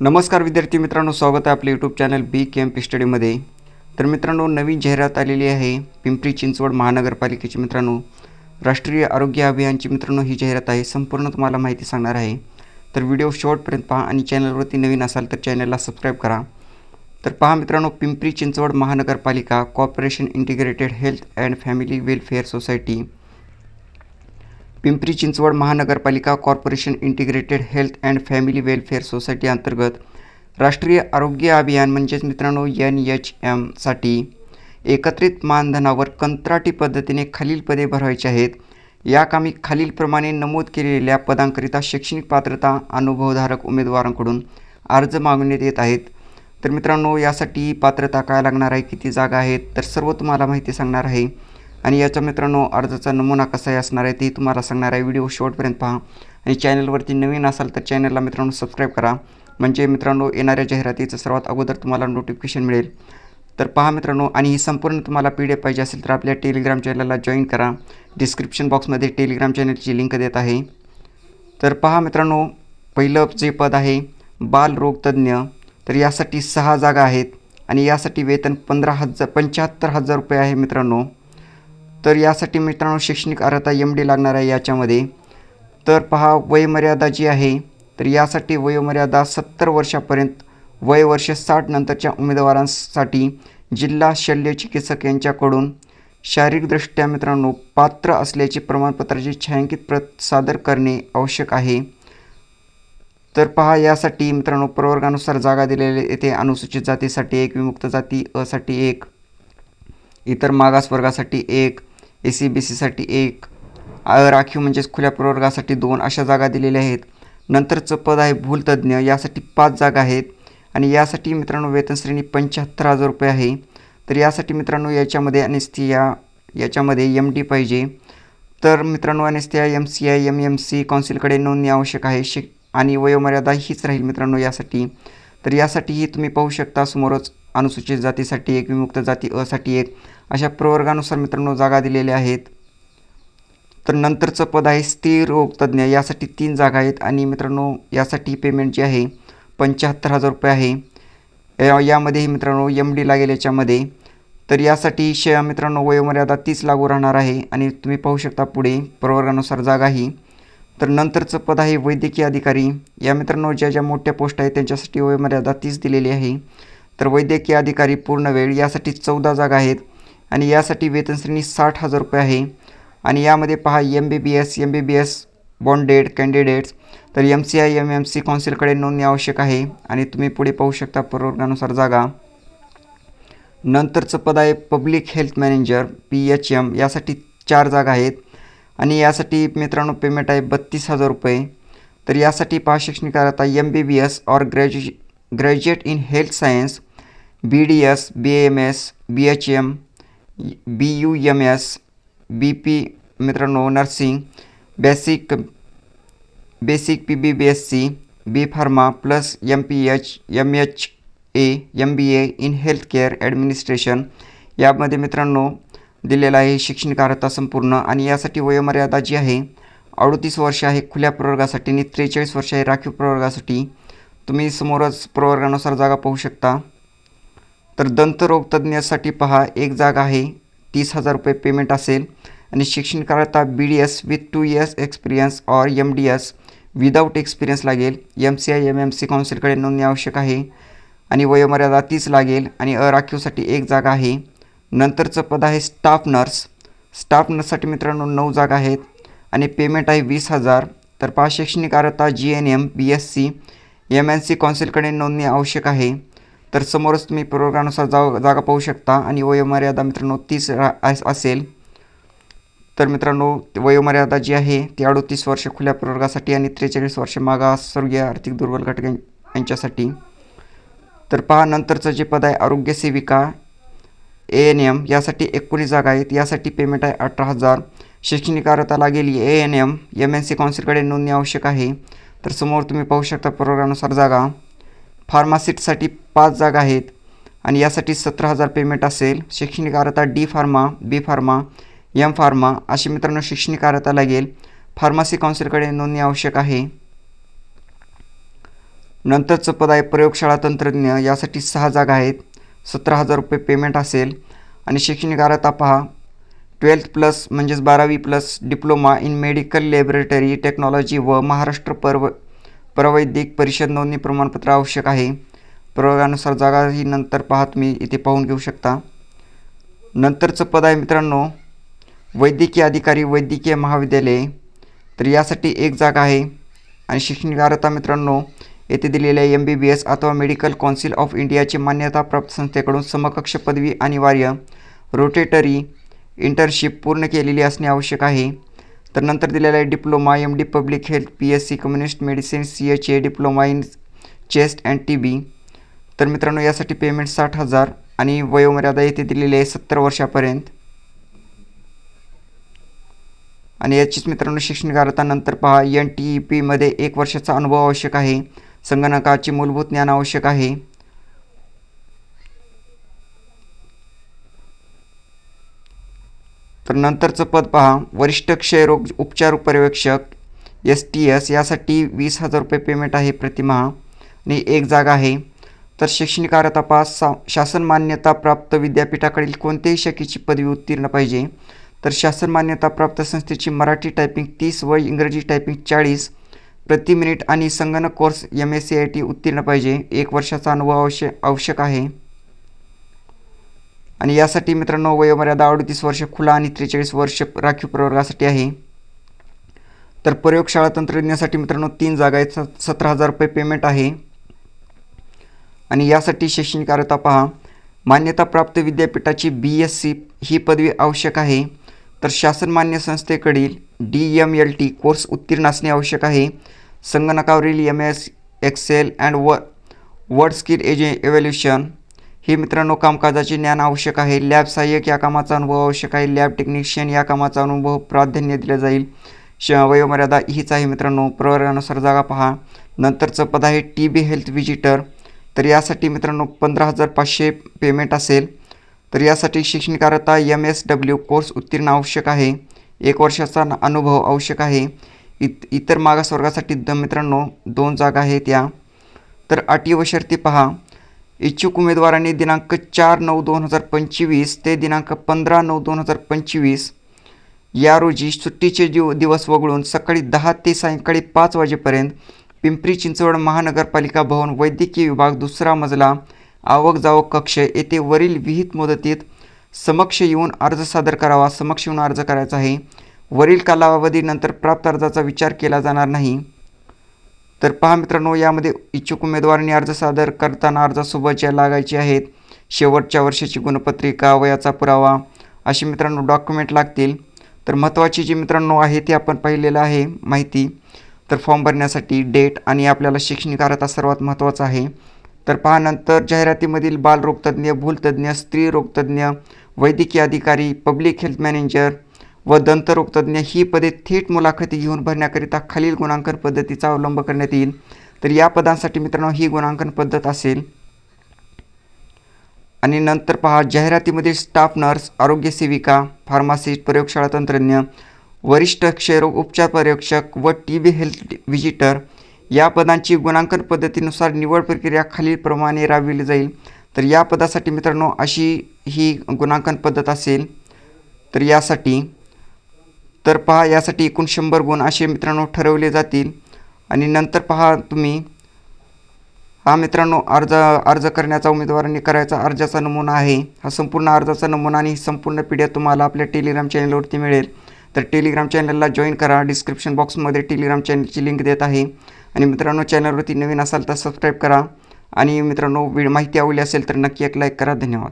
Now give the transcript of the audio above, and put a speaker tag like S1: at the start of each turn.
S1: नमस्कार विद्यार्थी मित्रांनो स्वागत आहे आपले YouTube channel B K M P स्टडीमध्ये तर मित्रांनो नवीन जाहिरात आलेली आहे पिंपरी चिंचवड महानगरपालिकेची मित्रांनो. राष्ट्रीय आरोग्य अभियानची मित्रांनो ही जाहिरात आहे संपूर्ण तुम्हाला माहिती सांगणार आहे. तर व्हिडिओ शेवटपर्यंत पहा आणि चॅनलवरती नवीन असाल तर चॅनलला सबस्क्राईब करा. तर पहा मित्रांनो पिंपरी चिंचवड महानगरपालिका corporation integrated health and family welfare society Pimpri Chinchwad महानगरपालिका corporation integrated health and family welfare society अंतर्गत राष्ट्रीय आरोग्य अभियान म्हणजेच मित्रांनो एन एच एमसाठी एकत्रित मानधनावर कंत्राटी पद्धतीने खालील पदे भरवायची आहेत. या कामी खालीलप्रमाणे नमूद केलेल्या पदांकरिता शैक्षणिक पात्रता अनुभवधारक उमेदवारांकडून अर्ज मागवण्यात येत आहेत. तर मित्रांनो यासाठी पात्रता काय लागणार आहे किती जागा आहेत तर सर्व तुम्हाला माहिती सांगणार आहे. आणि याचा मित्रांनो अर्जाचा नमुना कसा असणार आहे ते तुम्हाला सांगणार आहे. व्हिडिओ शेवटपर्यंत पहा. आणि चॅनलवरती नवीन असाल तर चॅनलला मित्रांनो सबस्क्राईब करा. म्हणजे मित्रांनो येणाऱ्या जाहिरातीचं सर्वात अगोदर तुम्हाला नोटिफिकेशन मिळेल. तर पहा मित्रांनो आणि ही संपूर्ण तुम्हाला पी डी एफ पाहिजे असेल तर आपल्या टेलिग्राम चॅनलला जॉईन करा. डिस्क्रिप्शन बॉक्समध्ये टेलिग्राम चॅनलची लिंक देत आहे. तर पहा मित्रांनो पहिलं जे पद आहे बालरोगतज्ञ तर यासाठी सहा जागा आहेत. आणि यासाठी वेतन पंधरा हजार पंच्याहत्तर हजार रुपये आहे मित्रांनो. तर यासाठी मित्रांनो शैक्षणिक अर्हता एम डी लागणार आहे याच्यामध्ये. तर पहा वयमर्यादा जी आहे तर यासाठी वयोमर्यादा सत्तर वर्षापर्यंत वय वर्ष साठ नंतरच्या उमेदवारांसाठी जिल्हा शल्य चिकित्सक यांच्याकडून शारीरिकदृष्ट्या मित्रांनो पात्र असल्याचे प्रमाणपत्राची छायांकित प्रत सादर करणे आवश्यक आहे. तर पहा यासाठी मित्रांनो प्रवर्गानुसार जागा दिलेल्या येथे अनुसूचित जातीसाठी एक विमुक्त जाती असाठी एक इतर मागासवर्गासाठी एक ए सी बी सीसाठी एक. राखीव म्हणजेच खुल्या प्रवर्गासाठी दोन अशा जागा दिलेल्या आहेत. नंतरचं पद आहे भूलतज्ज्ञ यासाठी पाच जागा आहेत. आणि यासाठी मित्रांनो वेतन श्रेणी पंच्याहत्तर हजार रुपये आहे. तर यासाठी मित्रांनो याच्यामध्ये अनिस्थिया याच्यामध्ये एम डी पाहिजे. तर मित्रांनो anaesthesia M C I M M C कौन्सिलकडे नोंदणी आवश्यक आहे. शिक आणि वयोमर्यादा हीच राहील मित्रांनो यासाठी. तर यासाठीही तुम्ही पाहू शकता. समोरच अनुसूचित जातीसाठी एक विमुक्त जाती असाठी एक अशा प्रवर्गानुसार मित्रांनो जागा दिलेल्या आहेत. तर नंतरचं पद आहे स्थिर रोगतज्ञ यासाठी तीन जागा आहेत आणि मित्रांनो यासाठी पेमेंट जे आहे पंच्याहत्तर हजार रुपये आहे. या यामध्येही मित्रांनो एम डी लागेल याच्यामध्ये. तर यासाठी श मित्रांनो वयोमर्यादा तीच लागू राहणार आहे आणि तुम्ही पाहू शकता पुढे प्रवर्गानुसार जागा ही तर नंतरचं पद आहे वैद्यकीय अधिकारी. या मित्रांनो ज्या ज्या मोठ्या पोस्ट आहेत त्यांच्यासाठी वयोमर्यादा तीच दिलेली आहे. तर वैद्यकीय अधिकारी पूर्ण वेळ यासाठी चौदा जागा आहेत आणि यासाठी वेतन श्रेणी साठ हजार रुपये आहे. आणि यामध्ये पहा M B B S M B B S bonded candidates तर M C I M M C कौन्सिलकडे नोंदणी आवश्यक आहे. आणि तुम्ही पुढे पाहू शकता प्रवर्गानुसार जागा. नंतरचं पद आहे public health manager P H M यासाठी चार जागा आहेत. आणि यासाठी मित्रांनो पेमेंट आहे बत्तीस हजार रुपये. तर यासाठी पहा शैक्षणिक आता एम बी बी एस और ग्रॅज्यु graduate in health science B D S B M S B H M B U M S B P मित्रांनो nursing basic basic P B B S C B pharma plus M P H M H A M B A in health care administration. यामध्ये मित्रांनो दिलेला आहे शैक्षणिक अर्हता संपूर्ण आणि यासाठी वयोमर्यादा जी आहे अडतीस वर्ष आहे खुल्या प्रवर्गासाठी आणि त्रेचाळीस वर्ष आहे राखीव प्रवर्गासाठी. तुम्ही समोरच प्रवर्गानुसार जागा पाहू शकता. तर दंतरोगतज्ञासाठी पहा एक जागा आहे तीस हजार रुपये पेमेंट असेल. आणि शैक्षणिक B D S with two years experience or M D S without experience लागेल. M C I M M C कौन्सिलकडे नोंदणी आवश्यक आहे. आणि वयोमर्यादा तीच लागेल. आणि अराखीवसाठी एक जागा आहे. नंतरचं पद आहे स्टाफ नर्स स्टाफ नर्ससाठी मित्रांनो नऊ जागा आहेत. आणि पेमेंट आहे वीस हजार. तर पहा शैक्षणिक अर्हता G N M B S C M N C कौन्सिलकडे नोंदणी आवश्यक आहे. तर समोरच तुम्ही प्रवर्गानुसार जा जागा पाहू शकता. आणि वयोमर्यादा मित्रांनो तीस रा असेल. तर मित्रांनो वयोमर्यादा जी आहे ती अडतीस वर्ष खुल्या प्रवर्गासाठी आणि त्रेचाळीस वर्ष मागासवर्गीय आर्थिक दुर्बल घटक यांच्यासाठी. तर पहा नंतरचं जे पद आहे आरोग्य सेविका ए एन एम यासाठी एकोणीस जागा आहेत. यासाठी पेमेंट आहे अठरा हजार. शैक्षणिक अर्हता लागेल A N M M N C कौन्सिलकडे नोंदणी आवश्यक आहे. तर समोर तुम्ही पाहू शकता प्रोग्रामनुसार जागा. फार्मासिटसाठी पाच जागा आहेत आणि यासाठी सतरा हजार पेमेंट असेल. शैक्षणिक अर्हता D pharma B pharma M pharma अशी मित्रांनो शैक्षणिक अर्हता लागेल. फार्मसी कौन्सिलकडे नोंदणी आवश्यक आहे. नंतरचं पद आहे प्रयोगशाळा तंत्रज्ञ यासाठी सहा जागा आहेत. सतरा हजार रुपये पेमेंट असेल. आणि शैक्षणिक अर्हता पहा. ट्वेल्थ प्लस म्हणजेच बारावी plus diploma in medical laboratory technology व महाराष्ट्र पर्व प्रवैदिक परिषद नोंदणी प्रमाणपत्र आवश्यक आहे. प्रयोगानुसार जागा ही नंतर पाहत तुम्ही इथे पाहून घेऊ शकता. नंतरचं पद आहे मित्रांनो वैद्यकीय अधिकारी वैद्यकीय महाविद्यालय. तर यासाठी एक जागा आहे. आणि शैक्षणिक अर्हता मित्रांनो येथे दिलेल्या एम बी बी एस अथवा मेडिकल कौन्सिल ऑफ इंडियाची मान्यताप्राप्त संस्थेकडून समकक्ष पदवी अनिवार्य रोटेटरी इंटर्नशिप पूर्ण केलेली असणे आवश्यक आहे. तर नंतर दिलेला आहे diploma M D public health P S C communist medicine C H A diploma in chest and T B तर मित्रांनो यासाठी पेमेंट साठ हजार आणि वयोमर्यादा येथे दिलेली आहे सत्तर वर्षापर्यंत. आणि याचीच मित्रांनो शैक्षणिक अर्हता नंतर पहा एन टी ई पीमध्ये एक वर्षाचा अनुभव आवश्यक आहे. संगणकाचे मूलभूत ज्ञान आवश्यक आहे. तर नंतरचं पद पहा. वरिष्ठ क्षयरोग उपचार पर्यवेक्षक एस टी एस यासाठी वीस हजार रुपये पेमेंट आहे प्रतिमाहा आणि एक जागा आहे. तर शैक्षणिक अर्हता पहा सा शासन मान्यता प्राप्त विद्यापीठाकडील कोणत्याही शाखेची पदवी उत्तीर्ण पाहिजे. तर शासन मान्यता प्राप्त संस्थेची मराठी टायपिंग तीस व इंग्रजी टायपिंग चाळीस. प्रति मिनिट आणि संगणक course M S C I T उत्तीर्ण पाहिजे. एक वर्षाचा अनुभव आवश्य आवश्यक आहे. आणि यासाठी मित्रांनो वयोमर्यादा अडतीस वर्ष खुला आणि त्रेचाळीस वर्ष राखीव प्रवर्गासाठी आहे. तर प्रयोगशाळा तंत्रज्ञासाठी मित्रांनो तीन जागा आहेत. स सतरा हजार रुपये पेमेंट आहे. आणि यासाठी शैक्षणिक अर्हता पहा. मान्यताप्राप्त विद्यापीठाची बी एस सी ही पदवी आवश्यक आहे. तर शासनमान्य संस्थेकडील D M L T course उत्तीर्ण असणे आवश्यक आहे. संगणकावरील एम एस एक्सेल अँड व वर्ड स्किल एजे एव्हॅल्युशन हे मित्रांनो कामकाजाचे ज्ञान आवश्यक आहे. लॅब सहाय्यक या कामाचा अनुभव आवश्यक आहे. लॅब टेक्निशियन या कामाचा अनुभव प्राधान्य दिला जाईल. श वयोमर्यादा हीच आहे मित्रांनो. प्रवर्गानुसार जागा पहा. नंतरचं पद आहे टी बी हेल्थ विजिटर तर यासाठी मित्रांनो पंधरा हजार पाचशे पेमेंट असेल. तर यासाठी शैक्षणिक अर्हता एम एस डब्ल्यू कोर्स उत्तीर्ण आवश्यक आहे. एक वर्षाचा अनुभव आवश्यक आहे. इत इतर मागासवर्गासाठी द मित्रांनो दोन जागा आहेत या. तर अटी व शर्ती पहा. इच्छुक उमेदवारांनी दिनांक चार नऊ दोन हजार पंचवीस ते दिनांक पंधरा नऊ दोन हजार पंचवीस या रोजी सुट्टीचे दिव दिवस वगळून सकाळी दहा ते सायंकाळी पाच वाजेपर्यंत पिंपरी चिंचवड महानगरपालिका भवन वैद्यकीय विभाग दुसरा मजला आवक जावक कक्ष येथे वरील विहित मुदतीत समक्ष येऊन अर्ज सादर करावा समक्ष येऊन अर्ज करायचा आहे. वरील कालावधीनंतर प्राप्त अर्जाचा विचार केला जाणार नाही. तर पहा मित्रांनो यामध्ये इच्छुक उमेदवारांनी अर्ज सादर करताना अर्जासोबत ज्या लागायचे आहेत. शेवटच्या वर्षाची गुणपत्रिका वयाचा पुरावा असे मित्रांनो डॉक्युमेंट लागतील. तर महत्त्वाची जी मित्रांनो आहे ती आपण पाहिलेलं आहे माहिती. तर फॉर्म भरण्यासाठी डेट आणि आपल्याला शैक्षणिक अर्हता सर्वात महत्त्वाचा आहे. तर पहा नंतर जाहिरातीमधील बालरोगतज्ञ भूलतज्ञ स्त्री रोगतज्ञ वैद्यकीय अधिकारी पब्लिक हेल्थ मॅनेजर व दंतरोगतज्ञ ही पदे थेट मुलाखती घेऊन भरण्याकरिता खालील गुणांकन पद्धतीचा अवलंब करण्यात येईल. तर या पदांसाठी मित्रांनो ही गुणांकन पद्धत असेल. आणि नंतर पहा जाहिरातीमधील स्टाफ नर्स आरोग्य सेविका फार्मासिस्ट प्रयोगशाळा तंत्रज्ञ वरिष्ठ क्षयरोग उपचार पर्यवेक्षक व टी बी हेल्थ व्हिजिटर या पदांची गुणांकन पद्धतीनुसार निवड प्रक्रिया खालीलप्रमाणे राबविली जाईल. तर या पदासाठी मित्रांनो अशी ही गुणांकन पद्धत असेल. तर यासाठी तर पहा यासाठी एकूण शंभर गुण असे मित्रांनो ठरवले जातील. आणि नंतर पहा तुम्ही हा मित्रांनो अर्ज अर्ज करण्याचा उमेदवारांनी करायचा अर्जाचा नमुना आहे. हा संपूर्ण अर्जाचा नमुना आणि ही संपूर्ण पी डी तुम्हाला आपल्या टेलिग्राम चॅनलवरती मिळेल. तर टेलिग्राम चॅनलला जॉईन करा. डिस्क्रिप्शन बॉक्समध्ये टेलिग्राम चॅनलची लिंक देत आहे. आणि मित्रांनो चॅनलवरती नवीन असाल तर सबस्क्राईब करा. आणि मित्रांनो व्हिडिओ माहिती आवडली असेल तर नक्की एक लाईक करा. धन्यवाद.